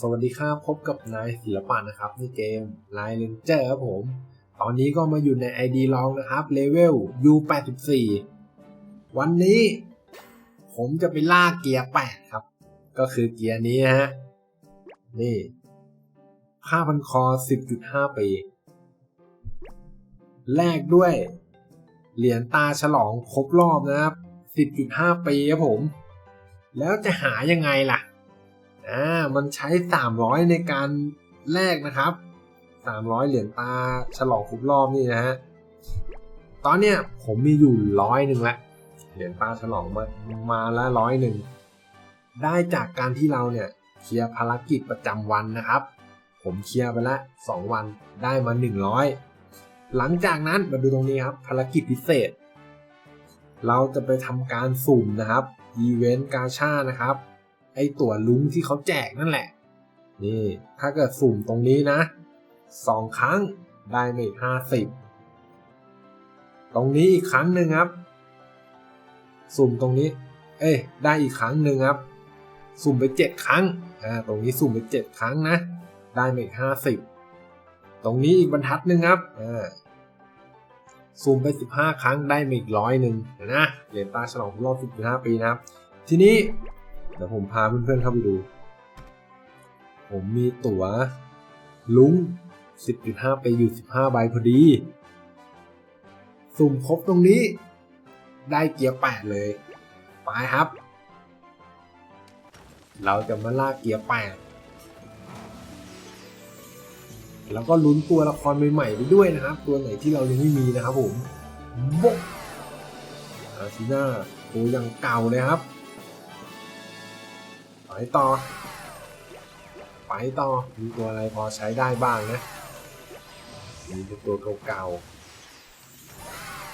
สวัสดีครับพบกับนายศิลปะนะครับในเกม Line Ranger ครับผม ตอนนี้ก็มาอยู่ใน ID ลองนะครับเลเวล U84 วันนี้ ผมจะไปล่าเกียร์ 8 ครับ ก็คือเกียร์นี้ฮะ นี่ผ้าพันคอ 10.5 ปี แลกด้วย เหรียญตาฉลองครบรอบนะครับ 10.5 ปีครับผม แล้วจะหายังไงล่ะ อ่ามันใช้ 300 ในการแลกนะครับ 300 เหรียญตาฉลองครบรอบนี่นะฮะตอนเนี้ยผมมีอยู่ร้อยหนึ่งละเหรียญตาฉลองมามาละร้อยหนึ่งได้จากการที่เราเนี่ยเคลียร์ภารกิจประจำวันนะครับ ผมเคลียร์ไปละ2วันได้มา 100 หลังจากนั้นมาดูตรงนี้ครับภารกิจพิเศษ เราจะไปทำการสุ่มนะครับอีเวนต์กาชานะครับ ไอตั๋วลุ้งที่เขาแจกนั่นแหละ นี่ ถ้าเกิดสุ่มตรงนี้นะสองครั้งได้มาอีกห้าสิบตรงนี้อีกครั้งหนึ่งครับ สุ่มตรงนี้ เอ้ยได้อีกครั้งหนึ่งครับ สุ่มไปเจ็ดครั้งอ่าตรงนี้สุ่มไปเจ็ดครั้งนะ ได้มาอีกห้าสิบตรงนี้อีกบรรทัดหนึ่งครับอ่าสุ่มไปสิบห้าครั้งได้มาอีกร้อยหนึ่งนะเหรียญตาฉลองรบรอบสิบห้าปีนะครับ ทีนี้ เดี๋ยวผมพาเพื่อนๆเข้าไปดู ผมมีตั๋ว ลุง10.5 ไปอยู่ 15 ใบพอดี สุ่มครบตรงนี้ ได้เกียร์ 8 เลย ไปครับ เราจะมาล่าเกียร์ 8 แล้วก็ลุ้นตัวละครใหม่ๆไปด้วยนะครับ ตัวไหนที่เรายังไม่มีนะครับผมบกอาซีน่าตัวยังเก่าเลยครับ ไปต่อ ไปต่อ มีตัวอะไรพอใช้ได้บ้างนะ มีตัวเก่า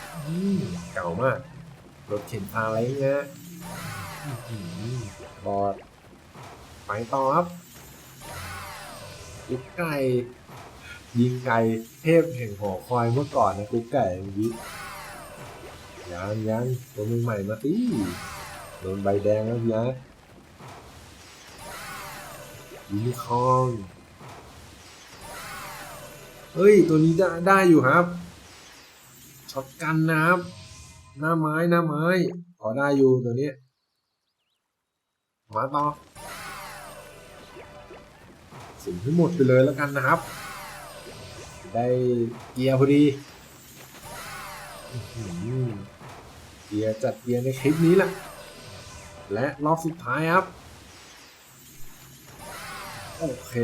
ๆเก่ามาก รถเข็นพาอะไรเงี้ยอื้อหือบอด ไปต่อครับกุ๊กไก่ ยิงไก่เทพแห่งหอคอยเมื่อก่อนนะกุ๊กไก่วิยังยังตัวใหม่ๆมาตีโดนใบแดงแล้วนะ ยูนิคอร์นเฮ้ย ตัวนี้ได้ได้อยู่ครับช็อตกันนะครับ หน้าไม้หน้าไม้พอได้อยู่ตัวนี้ มาต่อสุ่มให้หมดไปเลยแล้วกันนะครับ ได้เกียร์พอดีเกียร์จัดเกียร์ในคลิปนี้แหละและรอบสุดท้ายครับ โอเค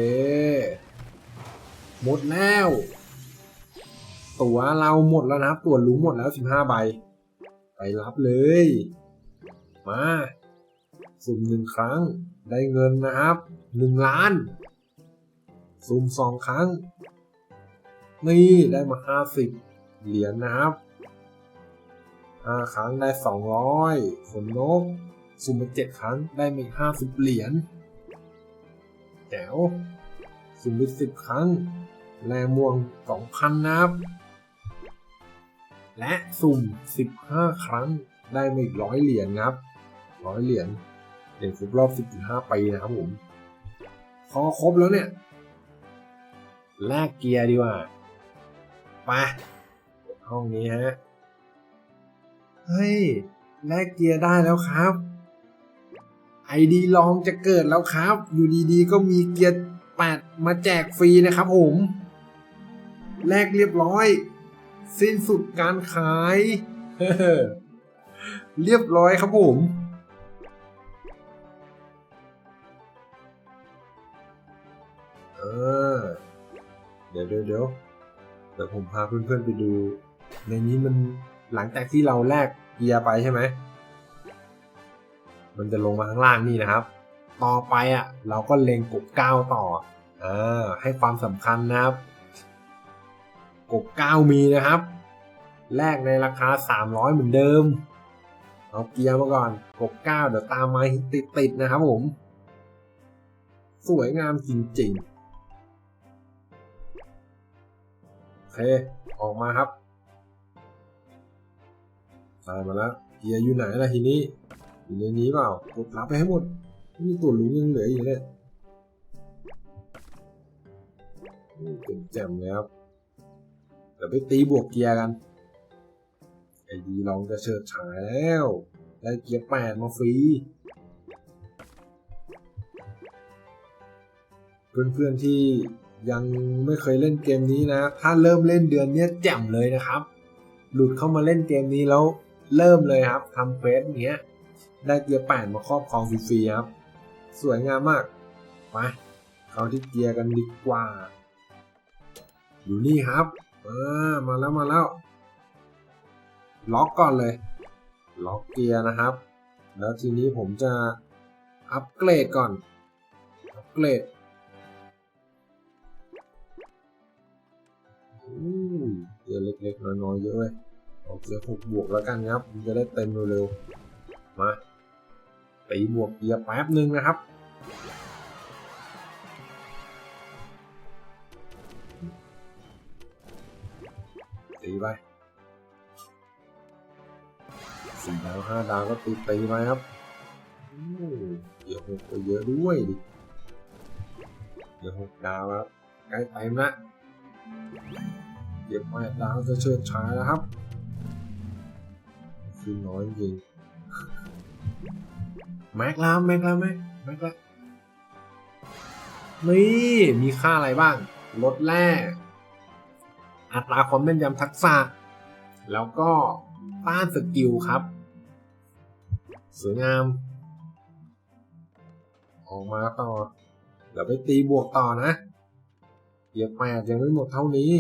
หมดแล้ว ตัวเราหมดแล้วนะครับตัวลุงหมดแล้วสิบห้าใบ ไปรับเลย มาสุ่มหนึ่งครั้ง ได้เงินนะครับหนึ่งล้าน สุ่มสองครั้ง นี่ได้มาห้าสิบเหรียญนะครับห้าครั้งได้สองร้อยขนนก สุ่มไปเจ็ดครั้งได้มาอีห้าสิบเหรียญ แจ๋วสุ่มไปสิบครั้งแรม่วงสองพันนะครับ และสุ่มสิบห้าครั้งได้มาอีกร้อยเหรียญครับร้อยเหรียญเหรียญครบรอบสิบห้าปีนะครับผม พอครบแล้วเนี่ย แลกเกียร์ดีกว่าไปห้องนี้ฮะ เฮ้ย แลกเกียร์ได้แล้วครับ ไอดีลองจะเกิดแล้วครับ อยู่ดีๆ ก็มีเกียร์แปดมาแจกฟรีนะครับผม แลกเรียบร้อย สิ้นสุดการขาย เรียบร้อยครับผมเออเดี๋ยวเดี๋ยวเดี๋ยวเดี๋ยวผมพาเพื่อนๆไปดู ในนี้มันหลังจากที่เราแลกเกียร์ไปใช่ไหม มันจะลงมาข้างล่างนี่นะครับ ต่อไปอะเราก็เล็งกบเก้าต่ออ่าให้ความสำคัญนะครับ กบเก้ามีนะครับแลกในราคา 300 เหมือนเดิม เอาเกียร์มาก่อนกบเก้าเดี๋ยวตามมาติดติดๆนะครับผม สวยงามจริงๆโอเค ออกมาครับตามมาแล้ว เกียร์อยู่ไหนล่ะทีนี้ อยู่ในนี้เปล่ากดรับไปให้หมดนี่ตัวลุงยังเหลืออยู่เลยนี่เป็นแจ่มเลยครับเดี๋ยวไปตีบวกเกียร์กันไอ้ดีลองจะเฉิดฉายแล้ว ได้เกียร์แปดมาฟรี เพื่อนๆที่ยังไม่เคยเล่นเกมนี้นะ ถ้าเริ่มเล่นเดือนนี้แจ่มเลยนะครับ หลุดเข้ามาเล่นเกมนี้แล้วเริ่มเลยครับทำเฟสเงี้ย ได้เกียร์แปดมาครอบครองฟรีๆครับ สวยงามมากไปเขาที่เกียร์กันดีกว่า อยู่นี่ครับอ่ามาแล้วมาแล้ว ล็อกก่อนเลย ล็อกเกียร์นะครับ แล้วทีนี้ผมจะอัปเกรดก่อน อัปเกรดเกียร์เล็กๆน้อยๆเยอะเลยเอาเกียร์หกบวกแล้วกันครับ จะได้เต็มเร็วๆมา ตีบวกเกียร์แป๊บหนึ่งนะครับตีไปสี่ดาวห้าดาวก็ตีตีไปครับเดี๋ยวหกก็เยอะด้วยดิเดี๋ยวหกดาวครับใกล้เต็มละเดี๋ยวแปดดาวจะเชิดฉายแล้วครับคือน้อยจริง แม็กแล้วแม็กแล้วแม็กแม็กแล้วนี่มีค่าอะไรบ้าง ลดแร่อัตราความแม่นยำทักษะ แล้วก็ต้านสกิลครับ สวยงาม ออกมาต่อ เดี๋ยวไปตีบวกต่อนะเกียร์แปดยังไม่หมดเท่านี้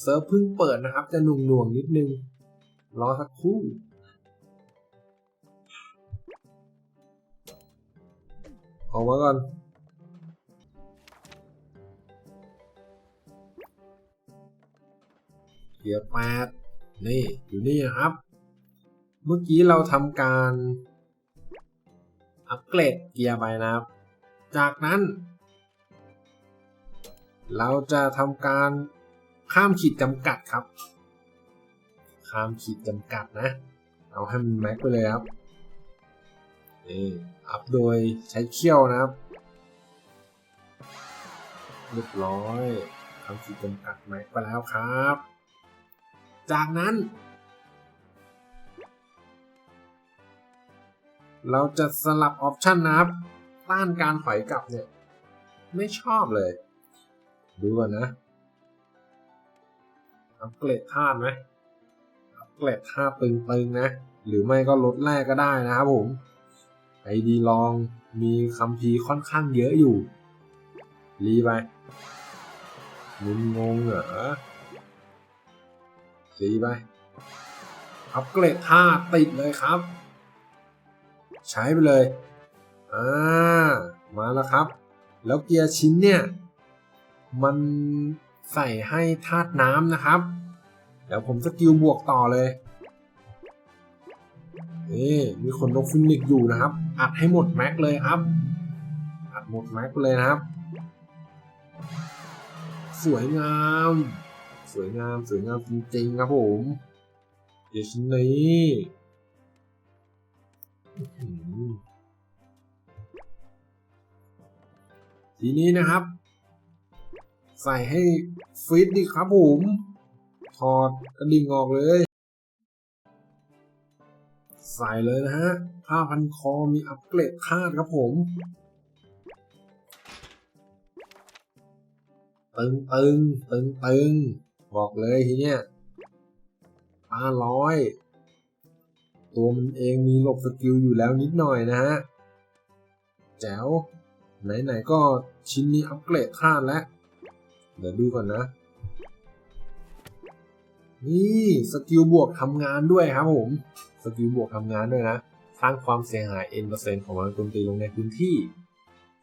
เซิร์ฟเพิ่งเปิดนะครับ จะหน่วงหน่วงๆนิดนึง รอสักครู่ออกมาก่อนเกียร์แปดนี่ อยู่นี่นะครับ เมื่อกี้เราทำการอัปเกรดเกียร์ไปนะครับ จากนั้น เราจะทำการข้ามขีดจำกัดครับ ข้ามขีดจำกัดนะ เอาให้มันแม็กไปเลยครับนี่อัพโดยใช้เขี้ยวนะครับ เรียบร้อยทำขีดจำกัดแม็กไปแล้วครับ จากนั้น เราจะสลับออปชันนะครับ ต้านการถอยกลับเนี่ย ไม่ชอบเลย ดูก่อนนะอัปเกรดธาตุไหม เกรดธาตึงๆนะ หรือไม่ก็ลดแรกก็ได้นะครับผมไอดีลองมีคำพีร์ค่อนข้างเยอะอยู่ รีไปมึนงงเหรอรีไปอัปเกรดท่าติดเลยครับ ใช้ไปเลยอ่ามาแล้วครับ แล้วเกียร์ชิ้นเนี่ย มันใส่ให้ธาตุน้ำนะครับ เดี๋ยวผมสกิลบวกต่อเลยนี่มีคนนกฟินิกอยู่นะครับ อัดให้หมดแม็กเลยครับ อัดหมดแม็กเลยนะครับ สวยงาม สวยงามสวยงามจริงๆครับผมเดี๋ยวชิ้นนี้ทีนี้นะครับ ใส่ให้ฟิตดีครับผม ถอดกระดิ่งออกเลย ใส่เลยนะฮะ ผ้าพันคอมีอัปเกรดคาดครับผมตึงตึงตึงตึงบอกเลยทีเนี้ยป้าร้อยตัวมันเองมีหลบสกิลอยู่แล้วนิดหน่อยนะฮะ แจ๋ว ไหนๆก็ชิ้นนี้อัปเกรดคาดแล้ว เดี๋ยวดูก่อนนะ นี่สกิลบวกทำงานด้วยครับผมสกิลบวกทำงานด้วยนะสร้างความเสียหาย N% ของมันโจมตีลงในพื้นที่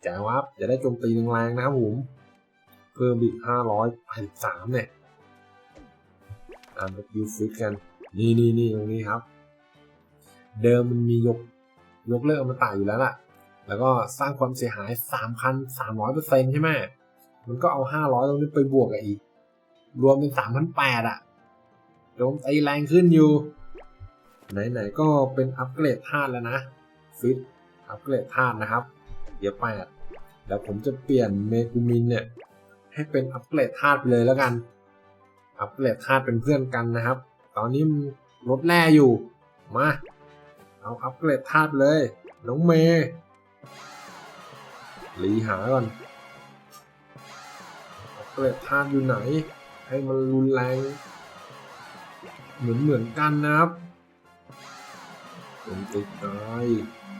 จ๋วครับจะได้โจมตีแรงๆนะครับผมเพิ่มอีก583เนี่ยอ่านสกิลฟิตกัน นี่นี่นี่ตรงนี้ครับ เดิมมันมียกยกเลิกอมตะอยู่แล้วล่ะ แล้วก็สร้างความเสียหาย 3,300%ใช่ไหมมันก็เอา 500 ตรงนี้ไปบวกกับอีก รวมเป็น 3,800อะ โจมตีแรงขึ้นอยู่ ไหนๆก็เป็นอัปเกรดธาตุแล้วนะฟิตอัปเกรดธาตุนะครับเดี๋ยวแปดเดี๋ยวผมจะเปลี่ยนเมกูมินเนี่ยให้เป็นอัปเกรดธาตุไปเลยแล้วกัน อัปเกรดธาตุเป็นเพื่อนกันนะครับ ตอนนี้มันลดแร่อยู่ มา เอาอัปเกรดธาตุเลย น้องเมย์รีหาก่อนอัปเกรดธาตุอยู่ไหน ให้มันรุนแรง เหมือนเหมือนกันนะครับเป็นติดตาย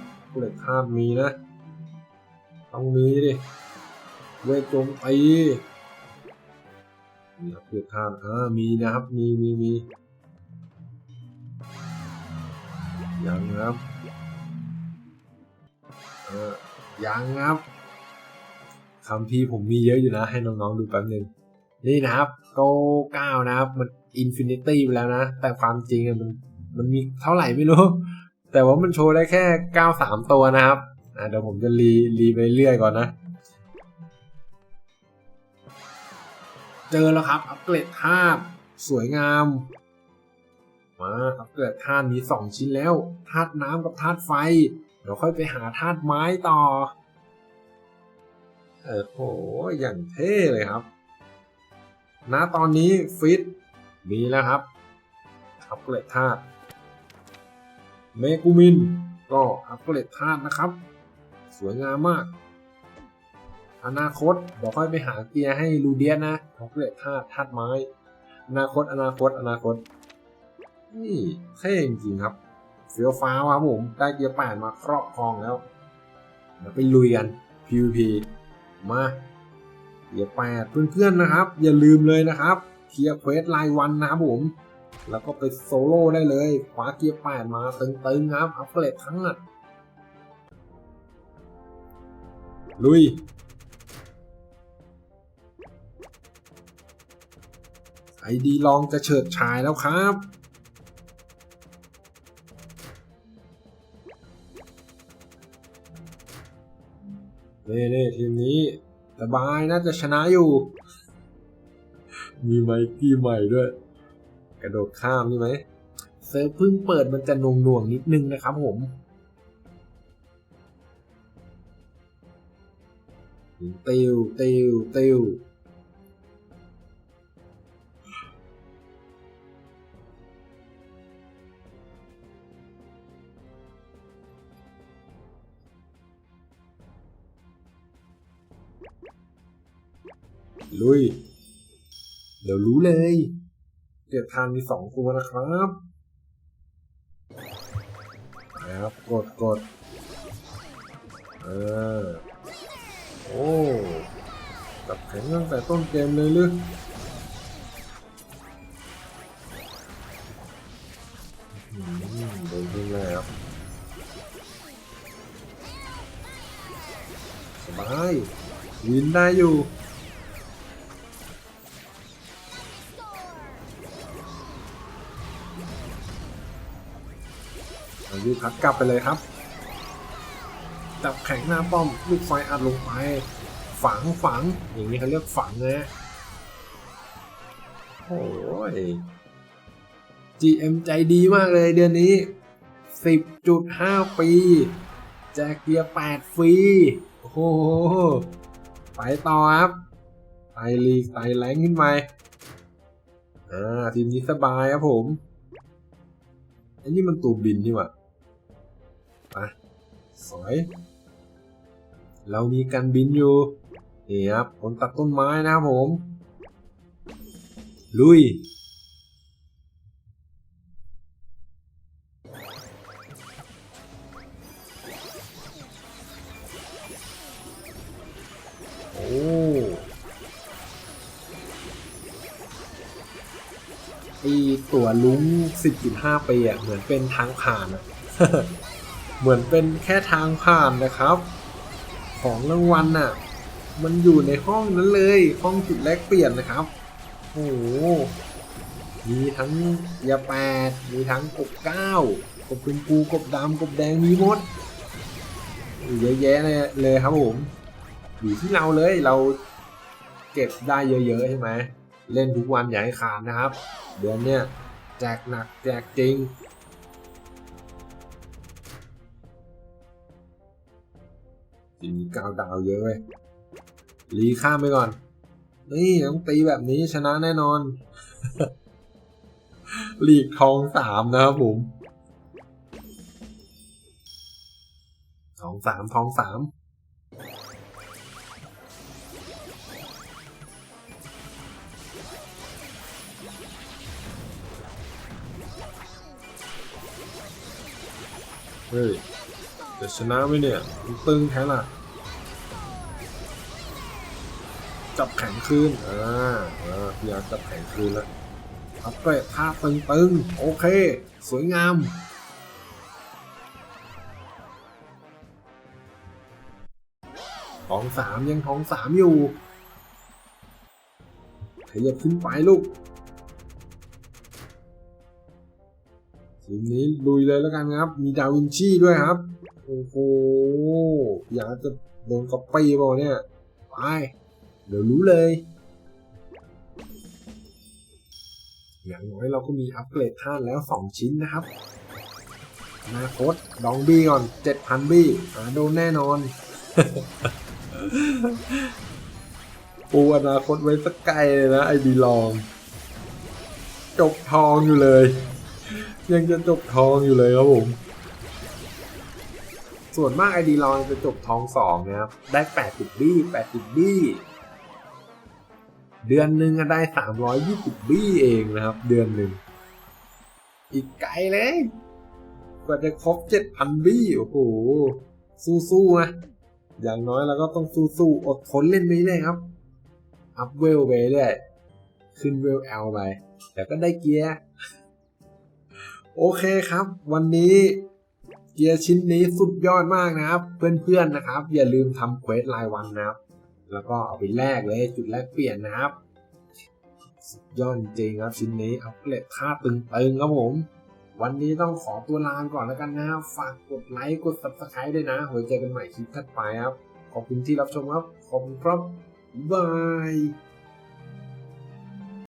อัปเกรดธาตุมีนะ ต้องมีดิเวทโจมตีนี่ครับคือธาตุอ่ามีนะครับ มีมีมียังครับเออยังครับคำพี่ผมมีเยอะอยู่นะ ให้น้องๆดูแป๊บนึง นี่นะครับโกเก้านะครับ มันอินฟินิตี้ไปแล้วนะ แต่ความจริงอะมันมันมีเท่าไหร่ไม่รู้ แต่ว่ามันโชว์ได้แค่เก้าสามตัวนะครับอ่าเดี๋ยวผมจะรีรีไปเรื่อยก่อนนะ เจอแล้วครับ อัปเกรดธาตุสวยงามมาอัปเกรดธาตุมีสองชิ้นแล้วธาตุน้ำกับธาตุไฟ เดี๋ยวค่อยไปหาธาตุไม้ต่อ เออโหอย่างเท่เลยครับ ณตอนนี้ฟิตมีแล้วครับอัปเกรดธาตุเมกูมินก็อัปเกรดธาตุนะครับ สวยงามมาก อนาคตเดี๋ยวค่อยไปหาเกียร์ให้ลูเดียนะอัปเกรดธาตุธาตุไม้ อนาคตอนาคตอนาคต นี่เท่จริงครับเฟี้ยวฟ้าวครับผมได้เกียร์แปดมาครอบครองแล้วเดี๋ยวไปลุยกัน PVP มา เกียร์แปดเพื่อนๆนะครับ อย่าลืมเลยนะครับเคลียร์เควสรายวันนะครับผม แล้วก็ไปโซโล่ได้เลยคว้าเกียร์แปดมาตึงๆครับอัปเกรดทั้งนั้นลุยไอดีลองจะเฉิดฉายแล้วครับเน่เน่ทีมนี้ สบายน่าจะชนะอยู่ มีไมกี้ใหม่ด้วย กระโดดข้ามใช่ไหมเซิร์ฟเพิ่งเปิดมันจะหน่วงนิดนึงนะครับผมติวติวติว ลุย เดี๋ยวรู้เลย เก็บทานมีสองตัวนะครับนะครับกดกดเออโอ้จับแข็งตั้งแต่ต้นเกมเลยหรืออืมโดนยิงแล้วสบายวินได้อยู่ พัดกลับไปเลยครับ จับแข็งหน้าป้อมลูกไฟอัดลงไป ฝังฝังอย่างนี้เขาเรียกฝังนะโอ้ย GM ใจดีมากเลยเดือนนี้ 10.5 ปี แจกเกียร์8ฟรี โอ้โห ไปต่อครับไตลีกไตแรงขึ้นไปอ่า ทีมนี้สบายครับผม อันนี้มันตูบินนี่หว่า ไปสวย เรามีการบินอยู่นี่ครับผลตัดต้นไม้นะครับผม ลุย โอ้ไอตัวลุ้ง10.5ปีอะเหมือนเป็นทางผ่านอะ เหมือนเป็นแค่ทางผ่านนะครับ ของรางวัลน่ะ มันอยู่ในห้องนั้นเลย ห้องจุดแลกเปลี่ยนนะครับ โอ้โห มีทั้งยาแปด มีทั้งกบเก้ากบเป็นปูกบดำกบแดงมีหมดเยอะแยะเลยเลยครับผมอยู่ที่เราเลยเราเก็บได้เยอะๆใช่ไหมเล่นทุกวันอย่าให้ขาดนะครับ เดือนเนี้ยแจกหนักแจกจริง มจินมีเก้าดาวเยอะเว้ยรีข้ามไปก่อน นี่ต้องตีแบบนี้ชนะแน่นอน ลีกทองสามนะครับผมทองสามทองสามเฮ้ย จะชนะไหมเนี่ยตึงแท้ล่ะ จับแข็งคืนอ่าอ่าพยายามจับแข็งคืนแล้วอัปเกรดท่าตึงๆโอเค สวยงามทองสามยังทองสามอยู่ขยับขึ้นไปลูกทีมนี้ลุยเลยแล้วกันครับ มีดาวินชีด้วยครับ โอ้โหอยากจะโดนก๊อปปี้เปล่เนี่ยไปเดี๋ยวรู้เลย อย่างน้อยเราก็มีอัปเกรดท่านแล้ว 2 ชิ้นนะครับอนาคตดองบี้ก่อน 7,000 บี้อ่าโดนแน่นอน ปูอนาคตไว้สักไกลเลยนะ ไอดีลอง จบทองอยู่เลย ยังจะจบทองอยู่เลยครับผม ส่วนมากไอดีลองจะจบทองสองนะครับ ได้แปดสิบบี้แปดสิบบี้เดือนหนึ่งก็ได้สามร้อยยี่สิบบี้เองนะครับ เดือนหนึ่ง อีกไกลเลยกว่าจะครบเจ็ดพันบี้โอ้โห สู้ๆนะอย่างน้อยเราก็ต้องสู้ๆอดทนเล่นไปเลยครับ อัพเวลไปเรื่อยขึ้นเวลเอลไปแต่ก็ได้เกียร์ โอเคครับ วันนี้ เกียร์ชิ้นนี้สุดยอดมากนะครับ เพื่อนๆนะครับ อย่าลืมทำเควสรายวันนะครับ แล้วก็เอาไปแลกเลยจุดแลกเปลี่ยนนะครับสุดยอดจริงครับชิ้นนี้อัปเกรดค่าตึงๆครับผม วันนี้ต้องขอตัวลาก่อนแล้วกันนะครับฝากกดไลค์กด subscribe ด้วยนะไว้เจอกันใหม่คลิปถัดไปครับ ขอบคุณที่รับชมครับ ขอบคุณครับบาย